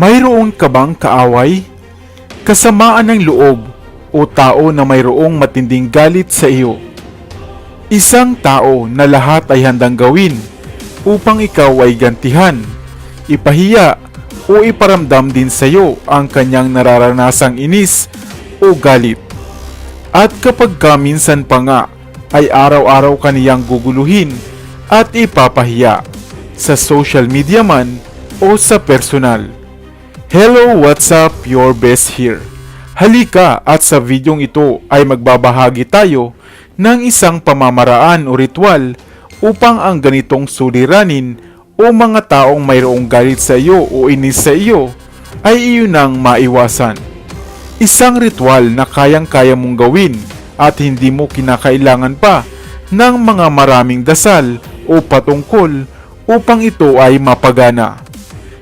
Mayroon ka bang kaaway? Kasamaan ng loob o tao na mayroong matinding galit sa iyo? Isang tao na lahat ay handang gawin upang ikaw ay gantihan, ipahiya o iparamdam din sa iyo ang kanyang nararanasang inis o galit. At kapag ka minsan pa nga ay araw-araw kaniyang guguluhin at ipapahiya sa social media man o sa personal. Hello, what's up? Your best here. Halika at sa videong ito ay magbabahagi tayo ng isang pamamaraan o ritual upang ang ganitong suliranin o mga taong mayroong galit sa iyo o inis sa iyo ay iyon ang maiwasan. Isang ritual na kayang-kaya mong gawin at hindi mo kinakailangan pa ng mga maraming dasal o patungkol upang ito ay mapagana.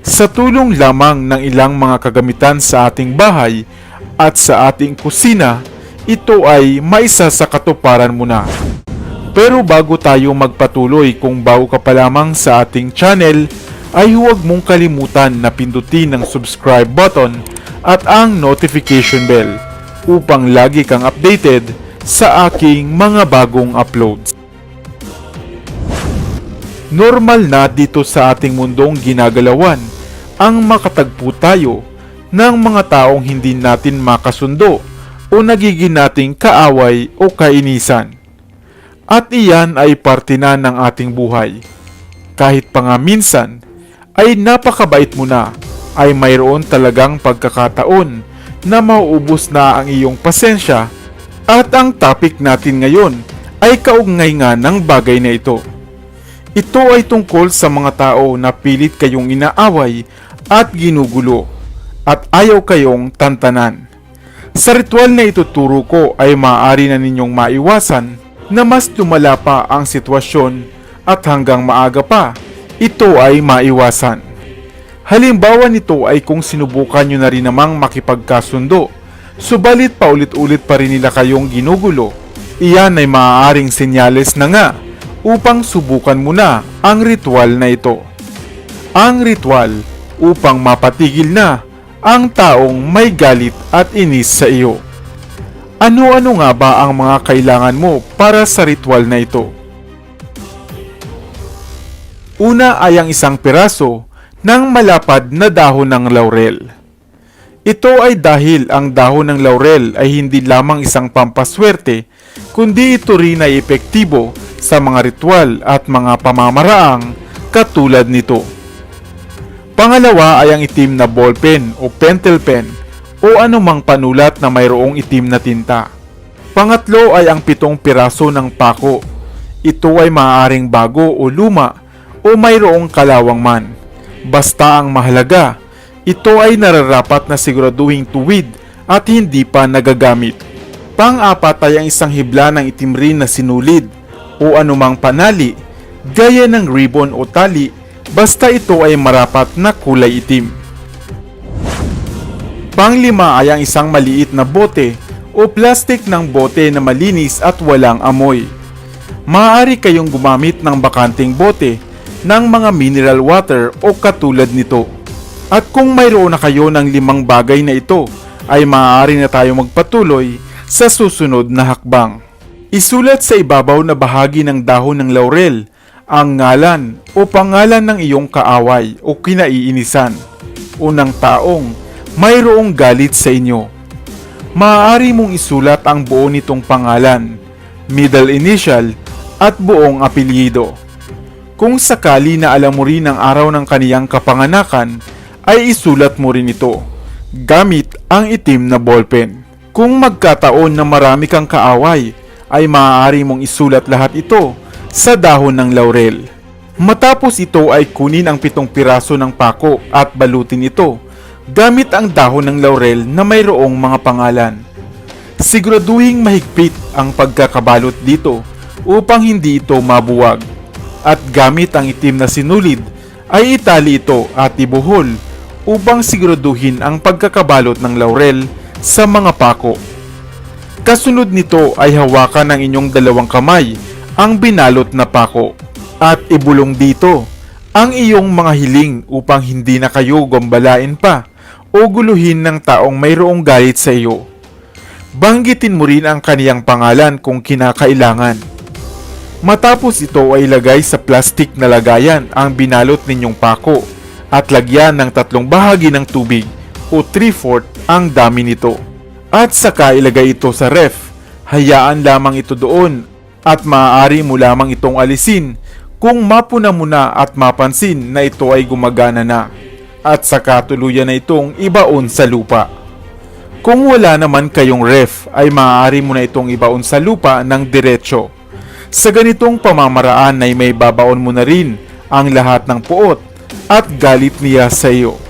Sa tulong lamang ng ilang mga kagamitan sa ating bahay at sa ating kusina, ito ay maisa sa katuparan mo na. Pero bago tayo magpatuloy kung bago ka pa lamang sa ating channel, ay huwag mong kalimutan na pindutin ang subscribe button at ang notification bell upang lagi kang updated sa aking mga bagong uploads. Normal na dito sa ating mundong ginagalawan ang makatagpo tayo ng mga taong hindi natin makasundo o nagiging nating kaaway o kainisan. At iyan ay parte na ng ating buhay. Kahit pa nga minsan ay napakabait mo na ay mayroon talagang pagkakataon na mauubos na ang iyong pasensya at ang topic natin ngayon ay kaugnay nga ng bagay na ito. Ito ay tungkol sa mga tao na pilit kayong inaaway at ginugulo at ayaw kayong tantanan. Sa ritual na ituturo ko ay maaari na ninyong maiwasan na mas lumala pa ang sitwasyon at hanggang maaga pa, ito ay maiwasan. Halimbawa nito ay kung sinubukan nyo na rin namang makipagkasundo, subalit paulit-ulit pa rin nila kayong ginugulo, iyan ay maaaring senyales na nga upang subukan mo na ang ritual na ito. Ang ritual upang mapatigil na ang taong may galit at inis sa iyo. Ano-ano nga ba ang mga kailangan mo para sa ritual na ito? Una ay ang isang piraso ng malapad na dahon ng laurel. Ito ay dahil ang dahon ng laurel ay hindi lamang isang pampaswerte, kundi ito rin ay epektibo sa mga ritual at mga pamamaraang katulad nito. Pangalawa ay ang itim na ballpen o pentel pen o anumang panulat na mayroong itim na tinta. Pangatlo ay ang pitong piraso ng pako. Ito ay maaaring bago o luma o mayroong kalawang man. Basta ang mahalaga, ito ay nararapat na siguraduhing tuwid at hindi pa nagagamit. Pang-apat ay ang isang hibla ng itim rin na sinulid o anumang panali gaya ng ribbon o tali basta ito ay marapat na kulay itim. Panglima ay ang isang maliit na bote o plastic ng bote na malinis at walang amoy. Maaari kayong gumamit ng bakanting bote ng mga mineral water o katulad nito. At kung mayroon na kayo ng limang bagay na ito, ay maaari na tayo magpatuloy sa susunod na hakbang. Isulat sa ibabaw na bahagi ng dahon ng laurel ang ngalan o pangalan ng iyong kaaway o kinaiinisan o ng taong mayroong galit sa inyo. Maaari mong isulat ang buo nitong pangalan, middle initial at buong apelyido. Kung sakali na alam mo rin ang araw ng kaniyang kapanganakan, ay isulat mo rin ito gamit ang itim na ballpen. Kung magkataon na marami kang kaaway, ay maaari mong isulat lahat ito sa dahon ng laurel. Matapos ito ay kunin ang pitong piraso ng pako at balutin ito gamit ang dahon ng laurel na mayroong mga pangalan. Siguraduhing mahigpit ang pagkakabalot dito upang hindi ito mabuwag. At gamit ang itim na sinulid ay itali ito at ibuhol upang siguraduhin ang pagkakabalot ng laurel sa mga pako. Kasunod nito ay hawakan ng inyong dalawang kamay ang binalot na pako at ibulong dito ang iyong mga hiling upang hindi na kayo gambalain pa o guluhin ng taong mayroong galit sa iyo. Banggitin mo rin ang kaniyang pangalan kung kinakailangan. Matapos ito ay ilagay sa plastik na lagayan ang binalot ninyong pako at lagyan ng tatlong bahagi ng tubig o 3-4 ang dami nito. At saka ilagay ito sa ref. Hayaan lamang ito doon at maaari mo lamang itong alisin kung mapuna mo na at mapansin na ito ay gumagana na. At saka tuluyan na itong ibaon sa lupa. Kung wala naman kayong ref ay maaari mo na itong ibaon sa lupa ng diretsyo. Sa ganitong pamamaraan ay may babaon mo na rin ang lahat ng puot at galit niya sa iyo.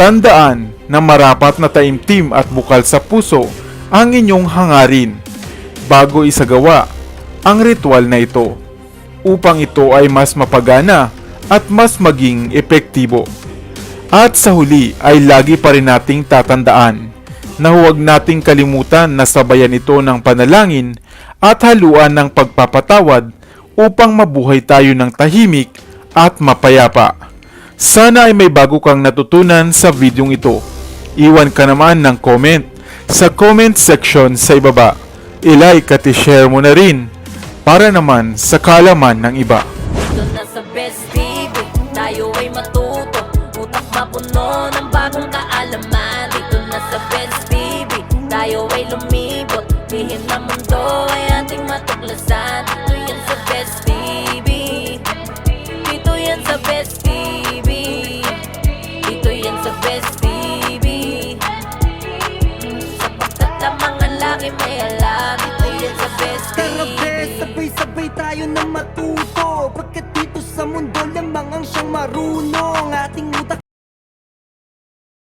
Tandaan na marapat na taimtim at bukal sa puso ang inyong hangarin bago isagawa ang ritual na ito upang ito ay mas mapagana at mas maging epektibo. At sa huli ay lagi pa rin nating tatandaan na huwag nating kalimutan na sabayan ito ng panalangin at haluan ng pagpapatawad upang mabuhay tayo ng tahimik at mapayapa. Sana ay may bago kang natutunan sa videong ito. Iwan ka naman ng comment sa comment section sa ibaba. I-like at i-share mo na rin para naman sa kalaman ng iba. Tayo ay lumibot Lihim na mundo ay ating matuklasan Best Tara TV be, sabay-sabay tayo na matuto. Pagkat dito sa mundo lamang ang siyang marunong